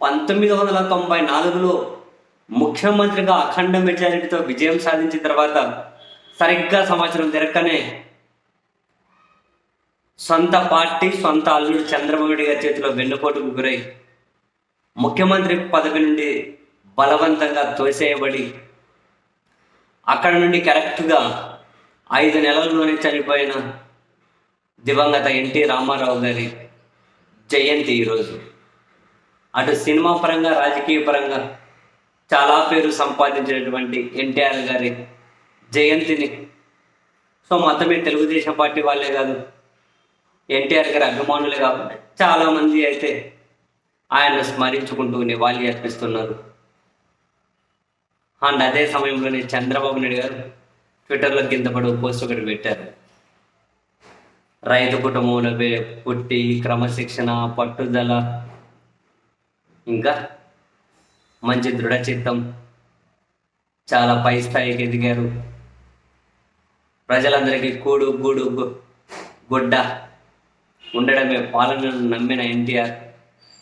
పంతొమ్మిది వందల తొంభై నాలుగులో ముఖ్యమంత్రిగా అఖండ మెజారిటీతో విజయం సాధించిన తర్వాత సరిగ్గా సంవత్సరం తిరక్కనే సొంత పార్టీ సొంత అల్లుడు చంద్రబాబు నాయుడు గారి చేతిలో వెన్నుపోటుకు గురై ముఖ్యమంత్రి పదవి నుండి బలవంతంగా తోసేయబడి అక్కడ నుండి కరెక్ట్గా ఐదు నెలల్లోనే చనిపోయిన దివంగత ఎన్టీ రామారావు గారి జయంతి ఈరోజు. అటు సినిమా పరంగా రాజకీయ పరంగా చాలా పేరు సంపాదించినటువంటి ఎన్టీఆర్ గారి జయంతిని. సో మొత్తమే తెలుగుదేశం పార్టీ వాళ్ళే కాదు ఎన్టీఆర్ గారి అభిమానులే కాబట్టి చాలామంది అయితే ఆయన స్మరించుకుంటూ నివాళి అర్పిస్తున్నారు. అండ్ అదే సమయంలోనే చంద్రబాబు నాయుడు గారు ట్విట్టర్లో కింద పడు పోస్ట్ ఒకటి పెట్టారు. రైతు కుటుంబంలో పుట్టి క్రమశిక్షణ పట్టుదల ఇంకా మంచి దృఢచిత్తం చాలా పై స్థాయికి ఎదిగారు. ప్రజలందరికీ కూడు గూడు గుడ్డ ఉండడమే పాలనను నమ్మిన ఎన్టీఆర్.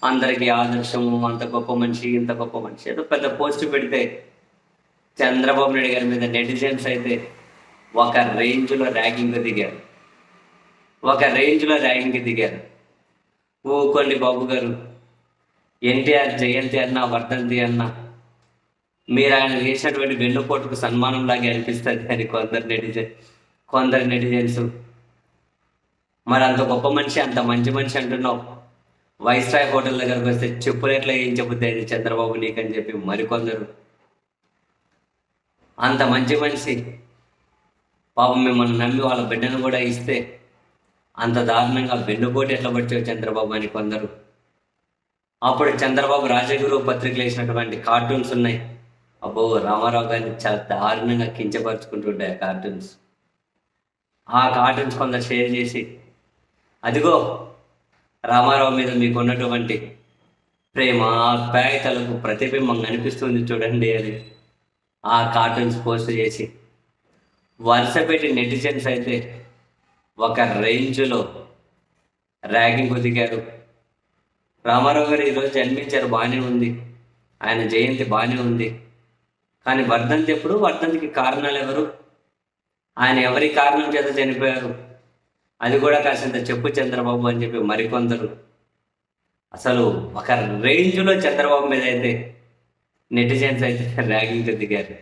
అందరికీ ఆదర్శము అంత గొప్ప మనిషి ఇంత గొప్ప మనిషి ఏదో పెద్ద పోస్ట్ పెడితే చంద్రబాబు నాయుడు గారి మీద నెటిజన్స్ అయితే ఒక రేంజ్లో ర్యాగింగ్ దిగారు ఒక రేంజ్లో ర్యాగింగ్ దిగారు ఊకోండి బాబు గారు. ఎన్టీఆర్ జయంతి అన్న వర్ధంతి అన్న మీరు ఆయన చేసినటువంటి వెన్నుపోటుకు సన్మానం లాగే అనిపిస్తుంది అని కొందరు నెటిజన్ కొందరు నెటిజన్స్ మరి అంత గొప్ప మనిషి అంత మంచి మనిషి అంటున్నావు. వైస్రాయ్ హోటల్ దగ్గరకు వస్తే చెప్పులు ఎట్లా ఏం చెబుద్ది అది చంద్రబాబు నీకని చెప్పి మరికొందరు. అంత మంచి మనిషి. పాపం మిమ్మల్ని నమ్మి వాళ్ళ బిడ్డను కూడా ఇస్తే అంత దారుణంగా వెన్నుపోటు ఎట్లా పడిచావు చంద్రబాబు అని కొందరు. అప్పుడు చంద్రబాబు రాజగురు పత్రికలు వేసినటువంటి కార్టూన్స్ ఉన్నాయి. అబ్బో రామారావు గారిని చాలా దారుణంగా కించపరుచుకుంటుంటాయి ఆ కార్టూన్స్. ఆ కార్టూన్స్ కొందరు షేర్ చేసి అదిగో రామారావు మీద మీకు ఉన్నటువంటి ప్రేమ ఆప్యాయతలకు ప్రతిబింబం కనిపిస్తుంది చూడండి అని ఆ కార్టూన్స్ పోస్ట్ చేసి వరుస పెట్టి నెటిజన్స్ అయితే ఒక రేంజ్లో ర్యాగింగ్ దిగారు రామారావు గారు ఈరోజు జన్మించారు బాగానే ఉంది. ఆయన జయంతి బాగానే ఉంది. కానీ వర్ధంతి ఎప్పుడు? వర్ధంతికి కారణాలు ఎవరు? ఆయన ఎవరి కారణం చేత చనిపోయారు? అది కూడా కాసింత చెప్పు చంద్రబాబు అని చెప్పి మరికొందరు. అసలు ఒక రేంజ్లో చంద్రబాబు మీద అయితే నెటిజన్స్ అయితే ర్యాగింగ్ దిగారు.